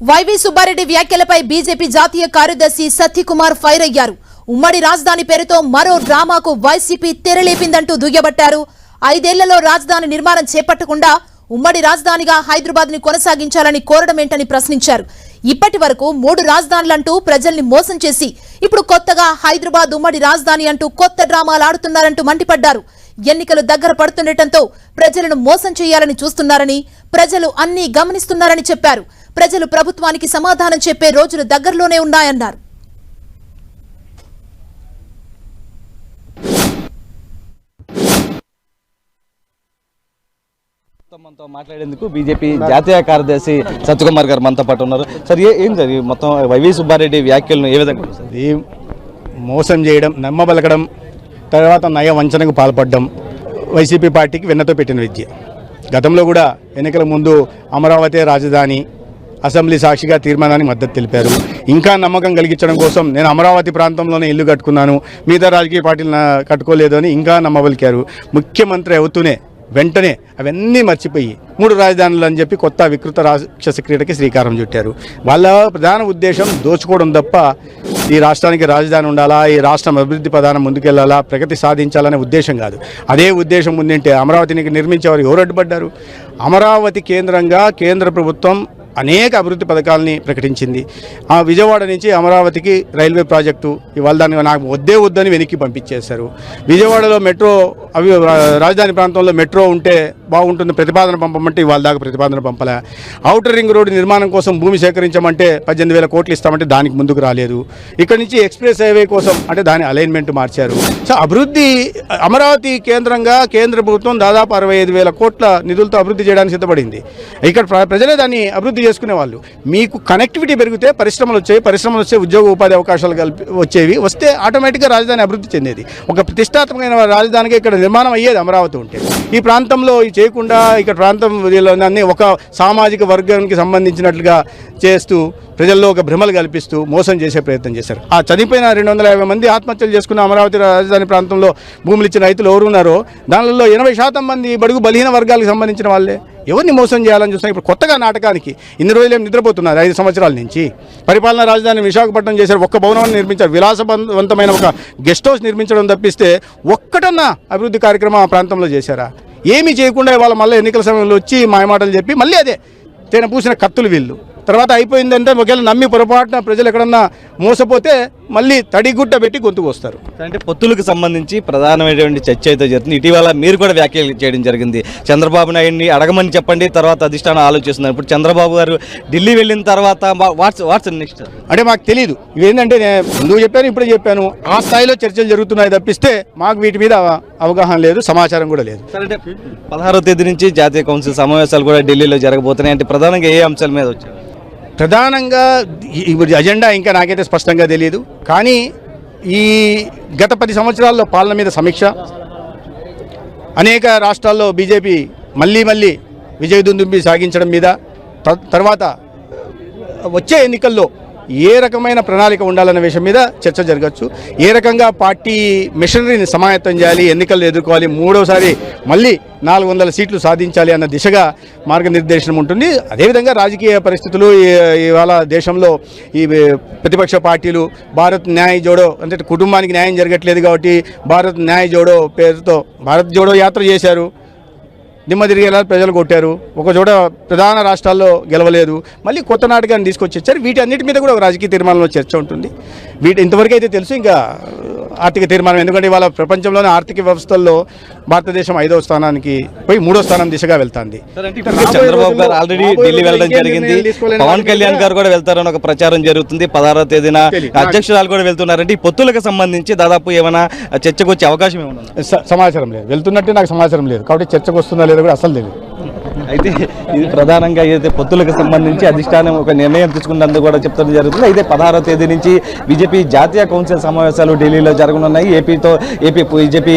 YV Subbareddy వ్యాఖ్యలపై BJP జాతీయ కార్యదర్శి సత్యకుమార్ ఫైర్ అయ్యారు. ఉమ్మడి రాజధాని పేరుతో మరో డ్రామాకు వైసీపీ తెరలేపిందంటూ దుయ్యబట్టారు. ఐదేళ్ళలో రాజధాని నిర్మాణం చేపట్టకుండా ఉమ్మడి రాజధానిగా హైదరాబాద్ని కొనసాగించాలని కోరడమేంటని ప్రశ్నించారు. ఇప్పటి వరకు మూడు రాజధానులంటూ ప్రజల్ని మోసం చేసి ఇప్పుడు కొత్తగా హైదరాబాద్ ఉమ్మడి రాజధాని అంటూ కొత్త డ్రామాలు ఆడుతున్నారంటూ మండిపడ్డారు. ఎన్నికలు దగ్గర పడుతుండటంతో ప్రజలను మోసం చేయాలని చూస్తున్నారని ప్రజలు అన్నీ గమనిస్తున్నారని చెప్పారు. ప్రజలు ప్రభుత్వానికి సమాధానం చెప్పే రోజులు దగ్గరలోనే ఉన్నాయన్నారు. మనతో మాట్లాడేందుకు బీజేపీ జాతీయ కార్యదర్శి సత్యకుమార్ గారు మనతో పాటు ఉన్నారు. సార్ ఏ- సార్ మొత్తం వైవి సుబ్బారెడ్డి వ్యాఖ్యలను ఏ విధంగా మోసం చేయడం నమ్మబలకడం తర్వాత నయ వంచనకు పాల్పడడం వైసీపీ పార్టీకి వెన్నతో పెట్టిన విద్య. గతంలో కూడా ఎన్నికల ముందు అమరావతి రాజధాని అసెంబ్లీ సాక్షిగా తీర్మానానికి మద్దతు తెలిపారు. ఇంకా నమ్మకం కలిగించడం కోసం నేను అమరావతి ప్రాంతంలోనే ఇల్లు కట్టుకున్నాను. మిగతా రాజకీయ పార్టీలు కట్టుకోలేదు అని ఇంకా నమ్మబలికారు. ముఖ్యమంత్రి అవుతూనే వెంటనే అవన్నీ మర్చిపోయి మూడు రాజధానులు అని చెప్పి కొత్త వికృత రాక్షస క్రీడకి శ్రీకారం చుట్టారు. వాళ్ళ ప్రధాన ఉద్దేశం దోచుకోవడం తప్ప ఈ రాష్ట్రానికి రాజధాని ఉండాలా ఈ రాష్ట్రం అభివృద్ధి ప్రధానం ముందుకెళ్ళాలా ప్రగతి సాధించాలనే ఉద్దేశం కాదు. అదే ఉద్దేశం ఉందంటే అమరావతిని నిర్మించేవారు ఎవరు అడ్డుపడ్డారు? అమరావతి కేంద్రంగా కేంద్ర ప్రభుత్వం అనేక అభివృద్ధి పథకాలని ప్రకటించింది. ఆ విజయవాడ నుంచి అమరావతికి రైల్వే ప్రాజెక్టు ఇవాళ దాన్ని నాకు వద్దే వద్దని వెనక్కి పంపించేశారు. విజయవాడలో మెట్రో అవి రాజధాని ప్రాంతంలో మెట్రో ఉంటే బాగుంటుంది ప్రతిపాదన పంపమంటే ఇవాళ దాకా ప్రతిపాదన పంపలే. ఔటర్ రింగ్ రోడ్డు నిర్మాణం కోసం భూమి సేకరించమంటే పద్దెనిమిది వేల కోట్లు ఇస్తామంటే దానికి ముందుకు రాలేదు. ఇక్కడ నుంచి ఎక్స్ప్రెస్ హైవే కోసం అంటే దాని అలైన్మెంట్ మార్చారు. సో అభివృద్ధి అమరావతి కేంద్రంగా కేంద్ర ప్రభుత్వం దాదాపు అరవై ఐదు వేల కోట్ల నిధులతో అభివృద్ధి చేయడానికి సిద్ధపడింది. ఇక్కడ ప్రజలే దాన్ని అభివృద్ధి చేసుకునే వాళ్ళు మీకు కనెక్టివిటీ పెరిగితే పరిశ్రమలు వచ్చాయి పరిశ్రమలు వచ్చే ఉద్యోగ ఉపాధి అవకాశాలు కలిపి వచ్చేవి వస్తే ఆటోమేటిక్గా రాజధాని అభివృద్ధి చెందేది. ఒక ప్రతిష్టాత్మకమైన రాజధానికి ఇక్కడ నిర్మాణం అయ్యేది అమరావతి ఉంటే. ఈ ప్రాంతంలో చేయకుండా ఇక్కడ ప్రాంతం వీళ్ళని ఒక సామాజిక వర్గానికి సంబంధించినట్లుగా చేస్తూ ప్రజల్లో ఒక భ్రమలు కల్పిస్తూ మోసం చేసే ప్రయత్నం చేశారు. ఆ చనిపోయిన రెండు వందల యాభై మంది ఆత్మహత్యలు చేసుకున్న అమరావతి రాజధాని ప్రాంతంలో భూములు ఇచ్చిన రైతులు ఎవరు ఉన్నారో దానిలో ఎనభై శాతం మంది బడుగు బలహీన వర్గాలకు సంబంధించిన వాళ్ళే. ఎవరిని మోసం చేయాలని చూస్తాం ఇప్పుడు కొత్తగా నాటకానికి ఇన్ని రోజులు ఏం నిద్రపోతున్నారు ఐదు సంవత్సరాల నుంచి? పరిపాలనా రాజధాని విశాఖపట్నం చేశారు ఒక్క భవనాన్ని నిర్మించారు. విలాసవంతమైన ఒక గెస్ట్ హౌస్ నిర్మించడం తప్పిస్తే ఒక్కటన్నా అభివృద్ధి కార్యక్రమం ఆ ప్రాంతంలో చేశారా? ఏమీ చేయకుండా ఇవాళ మళ్ళీ ఎన్నికల సమయంలో వచ్చి మాయమాటలు చెప్పి మళ్ళీ అదే తేనె పూసిన కత్తులు వీళ్ళు. తర్వాత అయిపోయిందంటే ఒకవేళ నమ్మి పొరపాటున ప్రజలు ఎక్కడన్నా మోసపోతే మళ్ళీ తడిగుడ్డ పెట్టి గొంతుకు వస్తారు. అంటే పొత్తులకు సంబంధించి ప్రధానమైనటువంటి చర్చ అయితే జరుగుతుంది ఇటీవల మీరు కూడా వ్యాఖ్యలు చేయడం జరిగింది. చంద్రబాబు నాయుడిని అడగమని చెప్పండి తర్వాత అధిష్టానం ఆలోచిస్తున్నారు ఇప్పుడు చంద్రబాబు గారు ఢిల్లీ వెళ్ళిన తర్వాత వాట్స్ వాట్స్ నెక్స్ట్? అంటే మాకు తెలియదు ఇవేంటంటే నేను ముందుకు చెప్పాను ఇప్పుడే చెప్పాను. ఆ స్థాయిలో చర్చలు జరుగుతున్నాయి తప్పిస్తే మాకు వీటి మీద అవ- అవగాహన లేదు సమాచారం కూడా లేదు. పదహారవ తేదీ నుంచి జాతీయ కౌన్సిల్ సమావేశాలు కూడా ఢిల్లీలో జరగబోతున్నాయి. అంటే ప్రధానంగా ఏ అంశాల మీద వచ్చారు? ప్రధానంగా ఇప్పుడు అజెండా ఇంకా నాకైతే స్పష్టంగా తెలియదు కానీ ఈ గత పది సంవత్సరాల్లో పాలన మీద సమీక్ష అనేక రాష్ట్రాల్లో బీజేపీ మళ్ళీ మళ్ళీ విజయదుందుంబి సాగించడం మీద త- తర్వాత వచ్చే ఎన్నికల్లో ఏ రకమైన ప్రణాళిక ఉండాలన్న విషయం మీద చర్చ జరగచ్చు. ఏ రకంగా పార్టీ మిషనరీని సమాయత్తం చేయాలి ఎన్నికలు ఎదుర్కోవాలి మూడోసారి మళ్ళీ నాలుగు వందల సీట్లు సాధించాలి అన్న దిశగా మార్గనిర్దేశనం ఉంటుంది. అదేవిధంగా రాజకీయ పరిస్థితులు ఈ- ఇవాళ దేశంలో ఈ ప్రతిపక్ష పార్టీలు భారత్ న్యాయ జోడో అంటే కుటుంబానికి న్యాయం జరగట్లేదు కాబట్టి భారత్ న్యాయ జోడో పేరుతో భారత్ జోడో యాత్ర చేశారు. దిమ్మ తిరిగేలా ప్రజలు కొట్టారు? ఒక చోట ప్రధాన రాష్ట్రాల్లో గెలవలేదు. మళ్ళీ కొత్త నాటకాన్ని తీసుకొచ్చి వచ్చారు వీటి అన్నిటి మీద కూడా ఒక రాజకీయ తీర్మానంలో చర్చ ఉంటుంది. వీటి ఇంతవరకు అయితే తెలుసు ఇంకా ఆర్థిక తీర్మానం. ఎందుకంటే ఇవాళ ప్రపంచంలోని ఆర్థిక వ్యవస్థల్లో భారతదేశం ఐదవ స్థానానికి పోయి మూడో స్థానం దిశగా వెళ్తుంది. చంద్రబాబు గారు ఆల్రెడీ ఢిల్లీ వెళ్ళడం జరిగింది. పవన్ కళ్యాణ్ గారు కూడా వెళ్తారని ఒక ప్రచారం జరుగుతుంది. పదహారవ తేదీన. అధ్యక్షురాలు కూడా వెళ్తున్నారంటే ఈ పొత్తులకు సంబంధించి దాదాపు ఏమైనా చర్చకు వచ్చే అవకాశం ఏమైనా సమాచారం లేదు. వెళ్తున్నట్టే నాకు సమాచారం లేదు. కాబట్టి చర్చకు వస్తుందా లేదో కూడా అసలు తెలియదు అయితే ఇది ప్రధానంగా ఏదైతే పొత్తులకు సంబంధించి అధిష్టానం ఒక నిర్ణయం తీసుకున్నందుకు కూడా చెప్తడం జరుగుతుంది. అయితే పదహారవ తేదీ నుంచి బీజేపీ జాతీయ కౌన్సిల్ సమావేశాలు ఢిల్లీలో జరగనున్నాయి. ఏపీతో ఏపీ బీజేపీ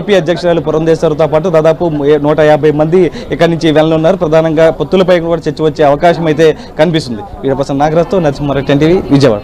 ఏపీ అధ్యక్షురాలు పురంధేశ్వరితో పాటు దాదాపు నూట యాభై మంది ఇక్కడి నుంచి వెళ్ళనున్నారు. ప్రధానంగా పొత్తులపై కూడా చర్చ వచ్చే అవకాశం అయితే కనిపిస్తుంది. వీరప్రసాద్ నాగరాజ్తో నరసింహారెడ్డి టీవీ విజయవాడ.